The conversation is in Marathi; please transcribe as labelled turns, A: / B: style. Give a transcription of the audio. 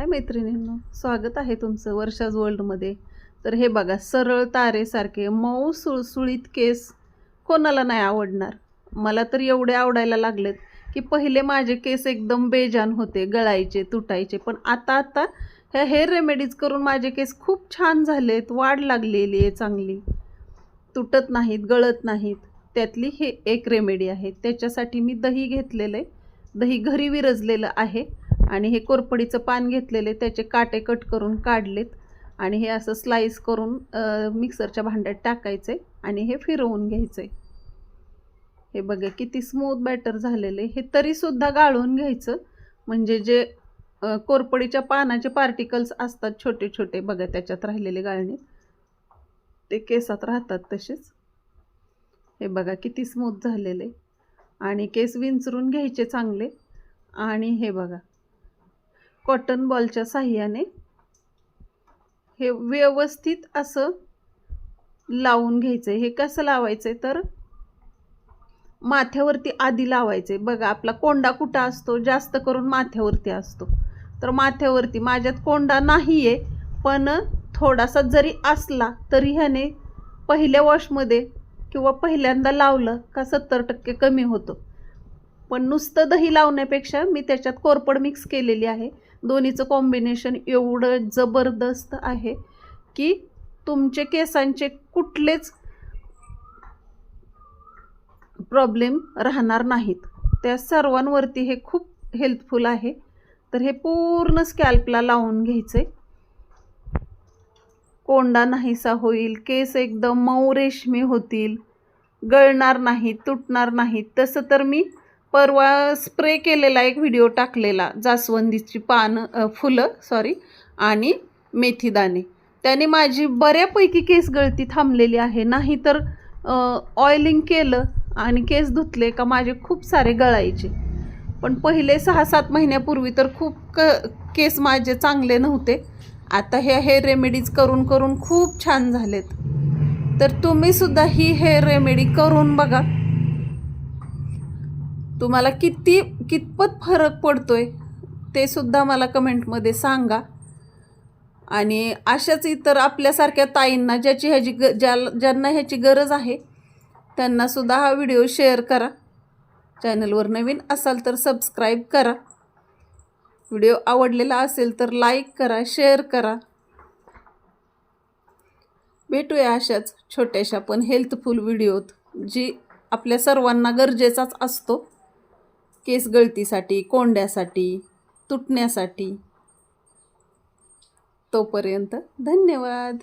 A: हाय मैत्रिणींनो? स्वागत आहे तुमचं वर्षाज वर्ल्डमध्ये तर हे बघा सरळ तारेसारखे मऊ सुळसुळीत केस कोणाला नाही आवडणार? मला तर एवढे आवडायला लागलेत की पहिले माझे केस एकदम बेजान होते गळायचे तुटायचे. पण आता आता ह्या हेअर रेमेडीज करून माझे केस खूप छान झालेत वाढ लागलेली आहे चांगली. तुटत नाहीत गळत नाहीत. त्यातली हे एक रेमेडी आहे. त्याच्यासाठी मी दही घेतलेलं आहे. दही घरी विरजलेलं आहे. आणि हे कोरपडीचं पान घेतलेले त्याचे काटे कट करून काढलेत आणि हे असं स्लाईस करून मिक्सरच्या भांड्यात टाकायचे आणि हे फिरवून घ्यायचे. हे बघा किती स्मूथ बॅटर झालेले. हे तरीसुद्धा गाळून घ्यायचं. म्हणजे जे कोरपडीच्या पानाचे पार्टिकल्स असतात छोटे छोटे बघा त्याच्यात राहिलेले गाळणे. ते केसात राहतात तसेच. हे बघा किती स्मूथ झालेले. आणि केस विंचरून घ्यायचे चांगले. आणि हे बघा कॉटन बॉलच्या साह्याने हे व्यवस्थित असं लावून घ्यायचं हे कसं लावायचं तर माथ्यावरती आधी लावायचे बघा आपला कोंडा कुठं असतो? जास्त करून माथ्यावरती असतो. तर माथ्यावरती माझ्यात कोंडा नाही आहे पण थोडासा जरी असला तरी ह्याने पहिल्या वॉशमध्ये किंवा पहिल्यांदा लावलं का सत्तर टक्के कमी होतं. पण नुसतं दही लावण्यापेक्षा मी त्याच्यात कोरपड मिक्स केलेली आहे. दोन्हीचं कॉम्बिनेशन एवढं जबरदस्त आहे की तुमचे केसांचे कुठलेच प्रॉब्लेम राहणार नाहीत. त्या सर्वांवरती हे खूप हेल्पफुल आहे. तर हे पूर्ण स्कॅल्पला लावून घ्यायचे. कोंडा नाहीसा होईल केस एकदम मऊ रेशमी होतील गळणार नाहीत तुटणार नाहीत. तसं तर मी परवा स्प्रे केलेला एक व्हिडिओ टाकलेला जास्वंदीची पानं फुलं सॉरी आणि मेथीदाणे. त्याने माझी बऱ्यापैकी केस गळती थांबलेली आहे. नाही तर ऑइलिंग केलं आणि केस धुतले का माझे खूप सारे गळायचे. पण पहिले सहा सात महिन्यापूर्वी तर खूप क केस माझे चांगले नव्हते. आता हे हेअर रेमेडीज करून करून खूप छान झालेत. तर तुम्ही सुद्धा ही हेअर रेमेडी करून बघा. तुम्हाला किती कितपत फरक पडतो आहे ते सुद्धा मला कमेंटमध्ये सांगा. आणि अशाच इतर आपल्यासारख्या ताईंना ज्याची ह्याची ग ज्या ज्यांना ह्याची गरज आहे त्यांनासुद्धा हा व्हिडिओ शेअर करा. चॅनलवर नवीन असाल तर सबस्क्राईब करा. व्हिडिओ आवडलेला असेल तर लाईक करा शेअर करा. भेटूया अशाच छोट्याशा पण हेल्थफुल व्हिडिओत जी आपल्या सर्वांना गरजेचाच असतो. केस गळतीसाठी कोंड्यासाठी तुटण्यासाठी. तोपर्यंत धन्यवाद.